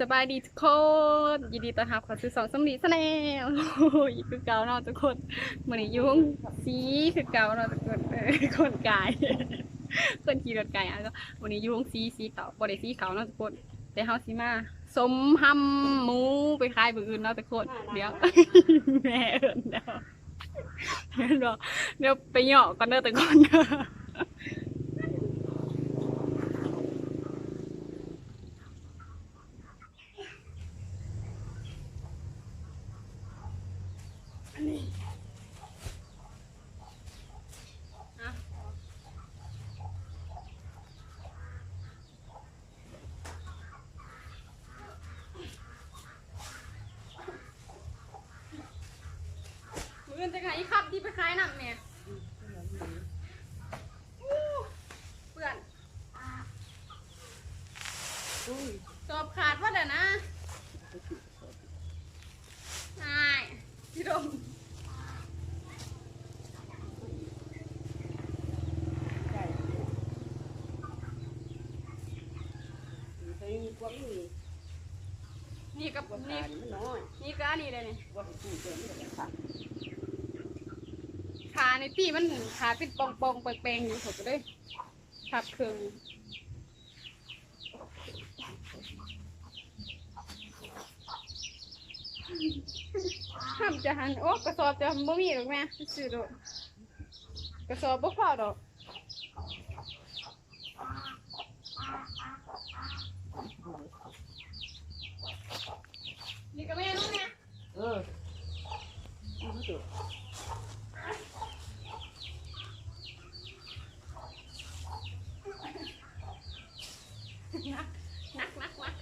สบายดีทุกคนยินดีต้อนรับเข้าสู่สองสำลีแนลยคือเก่าเนาะทุกคนมือนี้ยู่ห้งสีคือเก่าเนาะทุกคนเออคนกายคนขี่รถไกลอะก็วันนี้ยู่ห้งสีสีขาบ่ได้สีขาเนาะทุกคนแต่เฮาสิมาสมหำหมูไปขายมื้ออื่นเนาะทุกคนเดี๋ยวแม่เอิ้นเดี๋ยวเดี๋ยวไปเหาะก่อนเด้อทุกคน เด้อมือจะขายอีขับที่ไปขายหนังเนี่ยเปื่อนสอบขาดว่าเดี๋ยวนะใช่พี่ดมนี่กับควานี่การมันน้อยนี่ก็อันนี้เลยนี่ ว่าผู้เจอไม่ได้ค่ะ ขาในตีมันขาติดปองปองๆเปลงๆอยู่ผมก็เลยขับเครื่องห้ามจะหันโอ้กระสอบจะบ่มีหรอกแม่ซื้อดอกกระสอบบ่พอดอก นี่ก็แม่นู้นเนี่ย เออมันสุด นักนักนักนัก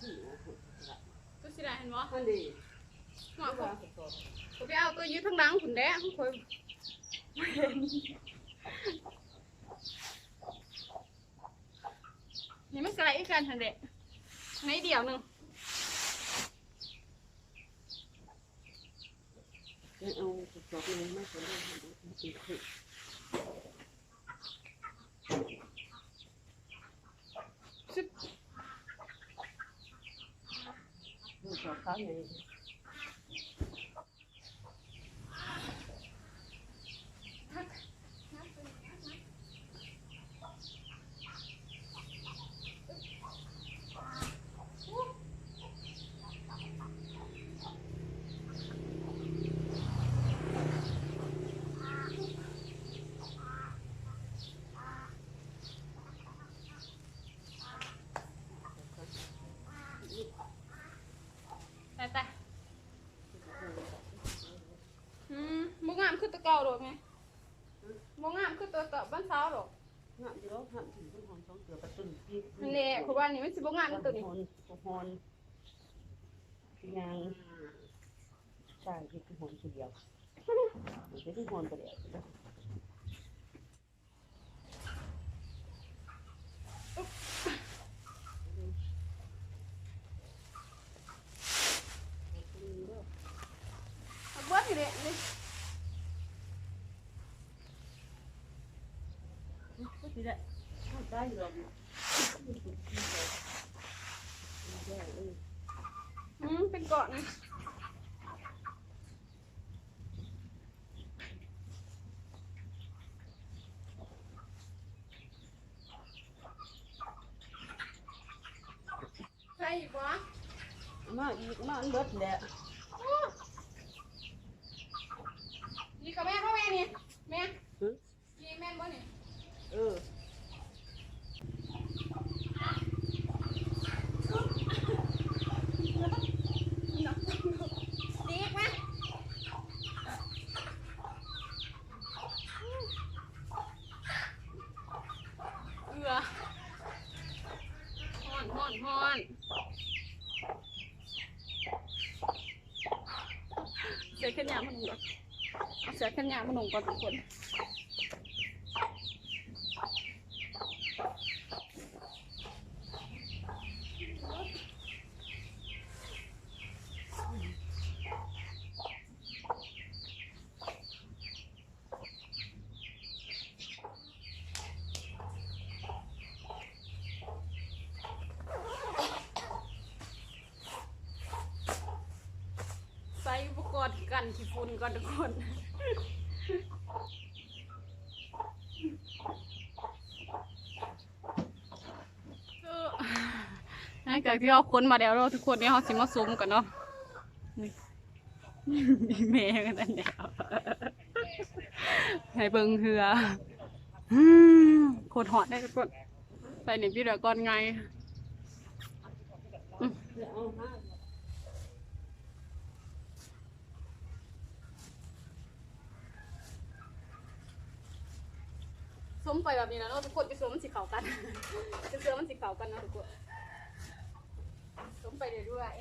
ขาเป็นผู้โอ้โหตัวสิได้เห็นบ่อันนี้หมอว่าผมสอบผมไปเอาตัวยืดทั้งหลังคุณแด้คุณคอยนี่มันสไลด์อีกกันทันเดะในเดียวหนึ่งเอาสอบนี้ไม่ควรได้มันเป็นคือ ชุด สอบเขาไง แต่แต่อืมบ่งามคือตัวเก่าหรอกไงบ่งามคือตัวเก่าบ้านเช้าหรอกงานที่เราทำถึงต้นหอมสองเกลือกระตุ้นที่นั่นแหละคือว่านี่มันสิบ่งามคือตัวนี้หอนหอนยางใช่ที่หอนคนเดียวมันจะที่หอนไปแล้ว เอาเบิดนี่แหละนี่ ก็สิได้ได้หรอกอืมเป็นเกาะนี่ใช่อีกวะมาอีกมาอันเบิดแหละนี่กับแม่พ่อแม่นี่แม่นี่แม่นบ่นี่เออ อนฮ้อนเสือขึ้นยามาหนุ่มก่อนเสือขึ้นยามาหนุ่มก่อนทุกคน ใส่อุปกรณ์กัน ขี้ฝุ่นก่อนทุกคน หลังจากที่เราค้นมาแล้วเราทุกคนนี่เราสิมาซูมกันเนาะนี่แม่กันอันเดียวให้เบิ่งเหืออืมโคตรหอดได้ทุกคนใส่หนึ่งพี่เดือก่อนไงอืม เอามา ส้มไปแบบนี้นะเนาะทุกคนจะส้มมันสีขาวกันจะเสื้อมันสีขาวกันนะทุกคนส้มไปเรื่อย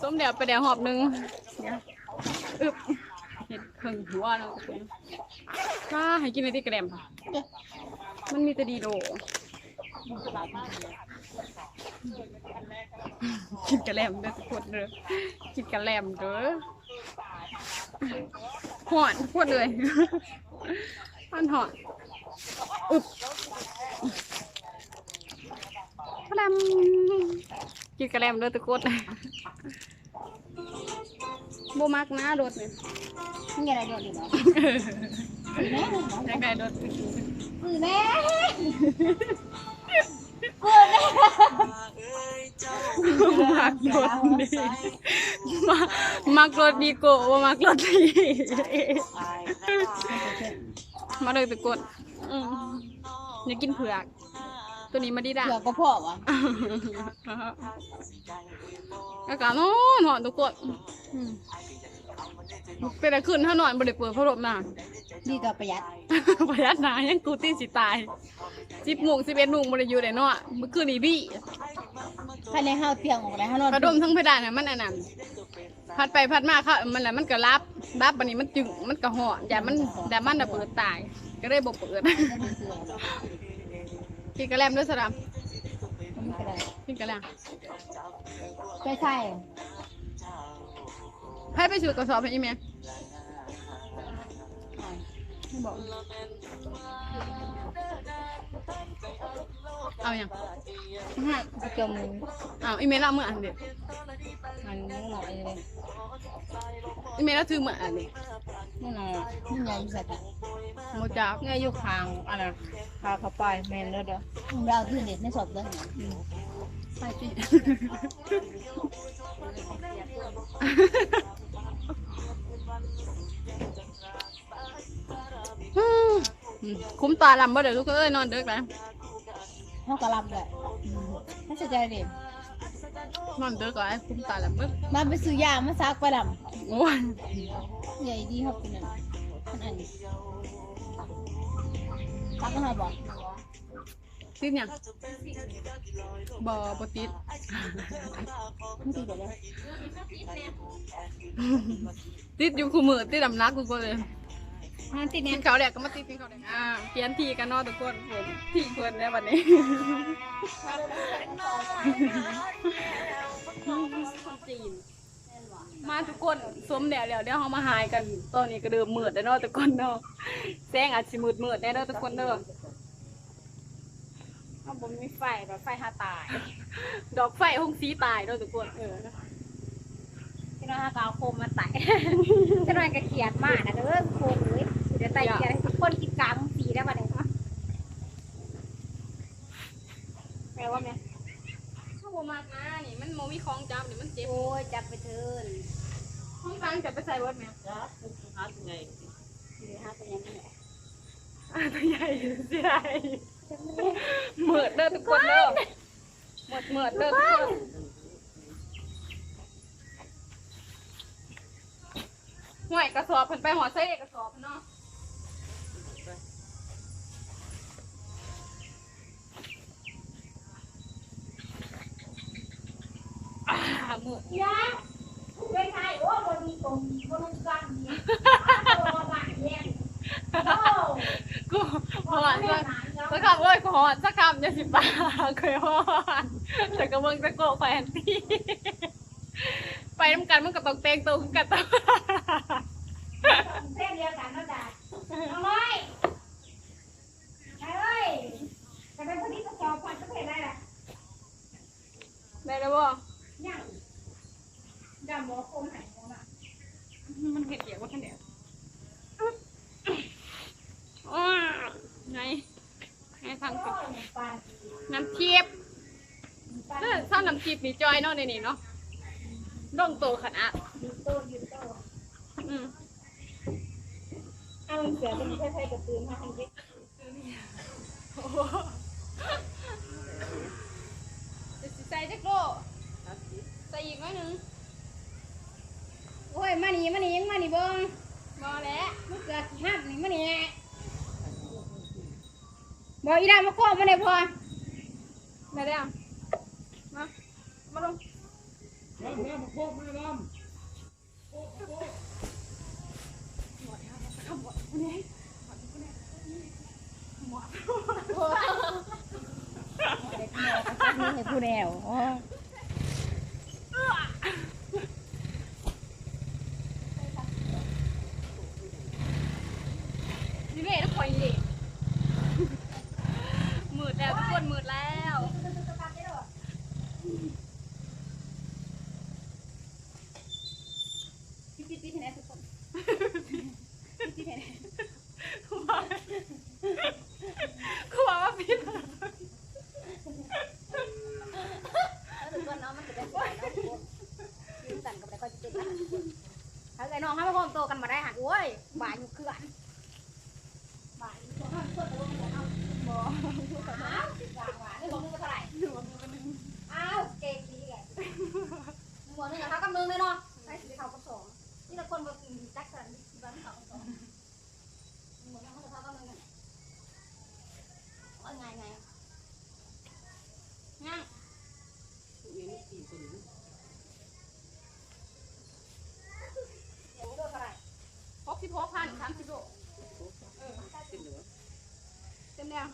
ส้มเดียวไปเดียวหอบหนึง อึบเห็ดเครื่งหัวเนาะก็ให้กินในที่กระเดมค่ะมันมีแต่ดีโดกินกระแลมเด้อทุกคนเด้อกินกระแลมเด้อหอนพวดเลยมันหอนอึบกระแลมกินกระแลมเด้อทุกคน บมักนะรถเนี่ยนี่อะไรโดนอยู่เนาะอยากได้รถคือแม่มักรถดีมามักรถดีโกว่ามักรถดีมาเลยทุกคนอืมอยากกินเผือก ตัวนี้มาดีด่าเผื่อก็พ่อวะอากาศร้อนหอนทุกคนอืมเป็นอะไรขึ้นถ้านอนบริเปิดพัดลมนะดีกับประหยัด ประหยัดหนายังกูตีสิตายสิบโมงสิบเอ็ดโมงบริอยู่ไหนเนาะเมื่อคืนนี้บี้ภายในห้าเตียงออกได้ห้านอนพัดลมทั้งเพดานน่ะมันอันนั้นพัดไปพัดมาค่ะมันแหละมันก็รับรับบันนี้มันจึงมันก็ห่อนอย่ามันอย่ามันน่ะเปิดตายก็เลยบ่เปิด กินกระแลมด้วยสะดามนี่ก็ได้กินกระแลมใช่ใช่ให้ไปซื้อกระสอบให้อีเมลให้บอก เอาอย่างห้าจมเอาอีเมลเอามืออันเด็ดมันนู่นหน่อยเลยอีเมลเอาถือมืออันเด็ดนู่นน่ะนี่ไงอยู่สัตว์โมจับนี่อยู่คางอะไรพาเขาไปแมนเลยเด้อเราที่เด็ดในสอบเลยไปสิคุ้มตาลำบ่เดี๋ยวทุกคนเอ้ยนอนเด็กแล้ว ห้องกระลำเลยถ้าสนใจเด็ดนอนเด็กก่อนคุ้มตาลำเบิดมาไปซื้อยามาซักไปลโอ้ยำใหญ่ดีครับเป็นอันอันนี้ซักกันหน่อยบอกติดหยังบ่บ่ติดไม่ตีเดี๋ยวเลยติดอยู่คู่มือติดดำนักทุกคนเลย ห้าตีกิเนี่ยนข้าวแดกก็มาติดกินข้าวแดกอ่าเปลี่ยนทีกันเนาะทุกคนผมทีเพิ่นแล้ววันนี้ จีนมาทุกคนสวมแดดแล้วเดี๋ยวเรามาหายกันตอนนี้ก็เดิมมืดแล้วเนาะทุกคนเนาะแสงอาจสิมืดมืดๆแน่เด้อทุกคนเด้อถ้าผมมีไฟแบบไฟหาตาย ดอกไฟหงสีตายเด้อทุกคนเออ ที่น้อยกาวโคมมาไต่ที่น้อยก็เขียดมากนะเด้อโคมเลย เดี๋ยวไต่เขียดให้ทุกคนกินกลางสีได้ป่ะเนี่ยแปลว่าไงถ้าบ่มากนะนี่มันโมมีของจับนี่มันเจ็บโอ้ยจับไปเถินห้องตังจะไปใส่เวิร์ดไหมจ้าหาไงเดี๋ยวหาเป็นยังไงตัวใหญ่สิได้เหมือดเด้อทุกคนเด้อหมดเหมือดเด้อทุกคนห่วยกระสอบเพิ่นไปหัวใส่กระสอบเพิ่นเนาะ อ่าหมือยาเป็นไทยโอ้บนมีตรงบนมีกันเนี่ยโอ้หวานเย็นโอ้กูหอนสักสักคำเอ้ยกูหอนสักคำจะสิบบาทเคยหอนแต่ก็เบิ่งตะโกะแฟนที่ไปน้ำกันมันก็ต้องเตงตูกันต้องเส้นเดียวกันนะจ๊ะน้องน้อยไปเอ้ยแต่เป็นคนที่จะสอบผ่านประเทศได้แหละได้แล้วบ่ยัง ดำหัวคมหายของอะมันเห็ดเดียวว่าท่านเดียวอ้าไงไงทางเป็นปานน้ำทิพย์ปานเออซ่าน้ำทิพย์นี่จอยเนาะในนี่เนาะดองโตขนาดยืนโตยืนโตอืมเอาเสือเป็นไพ่ๆกับปืนมาทางนี้โอ้โหจะสิใส่จักโลใส่อีกหน้อยหนึง โอ้ยมานี่มานี่ยังมานี่เบิ้งพอแล้วมันเกิดหักนี่มานี่บอกอีดามาโค้งมาเลยพอได้แล้วมามาลงให้ผู้แนวอ๋อนี่เล่ทุกคนนี่มืดแล้วทุกคนมืดแล้ว พี่พี่พี่ไหนทุกคนพี่ไหน คือว่าคือว่าว่าผิด แล้วทุกคนเนาะมันจะเป็นสิ่งเนาะทุกคนยืนสั่นกับอะไรก็จะเป็นนะทุกคน ถ้าเกิดน้องเขาไม่โค้งโตกันมาได้หักโอ้ยบ่ายอยู่เขื่อนบ่ายอยู่เขื่อนเขื่อนตะลุงเขื่อนเอาบ่อ้าววางวางนี่บอกนึงเท่าไหร่อ้าวเก่งดีแกหมวดนึงอะเขากำนึงเลยเนาะใช้สีเขากระสองนี่ละคนบอกแจ็คสันที่บ้านเขากระสองหมวดนึงเขาจะเท่ากำนึงกันว่าไงไง งั้ง เดี๋ยวโดนเท่าไหร่ หกสิบหกพันสามสิบโลเต็มแล้ว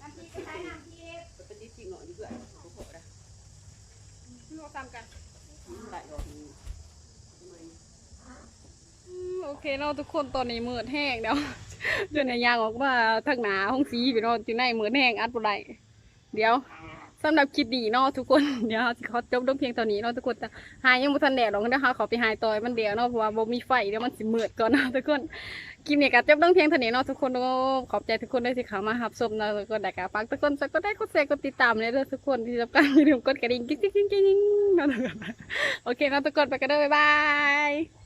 น้ำพริกไปใช้น้ำพริก เป็นที่จริงเหรอนี่เพื่อนเขาบอกนะ รวมตามกัน ได้หรอกนี่ทำไม อืมโอ เคเนาะทุกคนตอนนี้มืดแห้งแล้วจนในยางออกมาทางหนาห้องสีพี่เนาะอยู่ในมืดแห้งอัดบ่ได้เดี๋ยวสำหรับคลิปดีเนาะทุกคนเดี๋ยวเราจบลงเพียงเท่านี้เนาะทุกคนแต่หายยังบ่ทันแดดหรอกเดี๋ยวเราขอไปหายต่อยมันเดียวเนาะเพราะว่าบ่มีไฟเดี๋ยวมันสิมืดก่อนเนาะทุกคนคลิปนี้ก็จบลงเพียงเท่านี้เนาะทุกคนขอบใจทุกคนด้วยที่เข้ามารับชมเนาะทุกคนแต่ก็ฝากทุกคนสักก็ได้กดแชร์กดติดตามเลยเด้อทุกคนที่สำคัญอย่าลืมกดกระดิ่งกิ๊งๆๆๆๆเนาะทุกคนโอเคเนาะทุกคนไปกันเด้อบ๊ายบาย